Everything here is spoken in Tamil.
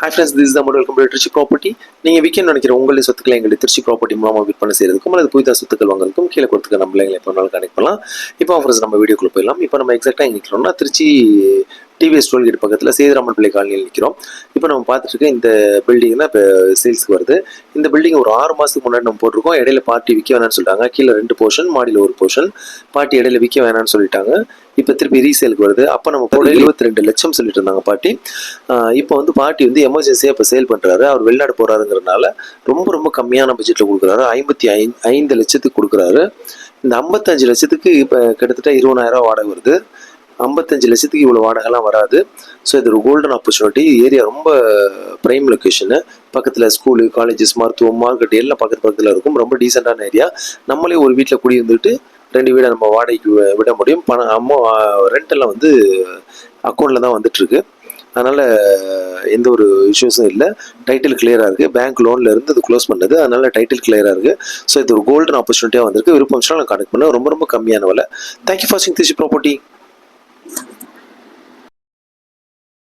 ஹை ஃப்ரெண்ட்ஸ் திஸ் தான் வெல்கம் டு திருச்சி ப்ராப்பர்ட்டி நீங்கள் விற்கணும்னு நினைக்கிற உங்களுடைய சொத்துக்களை எங்களுக்கு திருச்சி ப்ராப்பர்ட்டி மூலமாக விற்பனை செய்யறதுக்கும் அல்லது புதிதாக சொத்துக்கள் வாங்குறதுக்கும் கீழே கொடுத்துக்க நம்மள எங்களை எப்போ வேணாலும் கனெக்ட் பண்ணலாம். இப்போ ஆஃபர்ஸ் நம்ம வீடியோக்குள்ளே போயிடலாம். இப்போ நம்ம எக்ஸாக்டாக எங்கே நிற்கிறோம்னா திருச்சி டிவிஎஸ் டோல்கேட் பக்கத்தில் சேதுராமன் பிள்ளை காலனியில் நிற்கிறோம் இப்போ நம்ம பார்த்துட்டு இருக்க இந்த பில்டிங் தான் இப்போ சேல்ஸ்க்கு வருது. இந்த பில்டிங் ஒரு ஆறு மாதத்துக்கு முன்னாடி நம்ம போட்டிருக்கோம். இடையில பார்ட்டி விற்க வேணாம்னு சொல்லிட்டாங்க. கீழே ரெண்டு போர்ஷன் மாடியில் ஒரு போர்ஷன் பாட்டி இடையில விற்க வேணாம்னு சொல்லிட்டாங்க. இப்போ திருப்பி ரீசேலுக்கு வருது. அப்போ நம்ம கூட எழுபத்தி ரெண்டு லட்சம் சொல்லிட்டு இருந்தாங்க பாட்டி. இப்போ வந்து பாட்டி வந்து எமர்ஜென்சியாக இப்போ சேல் பண்ணுறாரு அவர் வெளிநாடு போகிறாருங்கிறனால ரொம்ப ரொம்ப கம்மியான பட்ஜெட்டில் கொடுக்குறாரு. ஐம்பத்தி ஐந்து ஐந்து லட்சத்துக்கு கொடுக்குறாரு. இந்த ஐம்பத்தஞ்சு லட்சத்துக்கு இப்போ கிட்டத்தட்ட இருபதாயிரம் வாடகை வருது. ஐம்பத்தஞ்சு லட்சத்துக்கு இவ்வளோ வாடகைலாம் வராது. ஸோ இது ஒரு கோல்டன் ஆப்பர்ச்சுனிட்டி ஏரியா ரொம்ப ப்ரைம் லொக்கேஷனு பக்கத்தில் ஸ்கூலு காலேஜஸ் மருத்துவம் மார்க்கெட் எல்லாம் பக்கத்து பக்கத்தில் இருக்கும். ரொம்ப டீசெண்டான ஏரியா நம்மளே ஒரு வீட்டில் குடியிருந்துட்டு ரெண்டு வீடை நம்ம வாடகைக்கு விட முடியும். பணம் அம்மா ரெண்டெல்லாம் வந்து அக்கௌண்ட்டில் தான் வந்துட்டுருக்கு. அதனால் எந்த ஒரு இஷ்யூஸும் இல்லை. டைட்டில் கிளியராக இருக்குது பேங்க் லோனில் இருந்து அது க்ளோஸ் பண்ணது. அதனால் டைட்டில் கிளியராக இருக்குது ஸோ இது ஒரு கோல்டன் ஆப்பர்ச்சுனிட்டியாக வந்திருக்கு. விருப்பம் நான் கனெக்ட் பண்ணேன் ரொம்ப ரொம்ப கம்மியான விலை. Thank you for Singh திசி property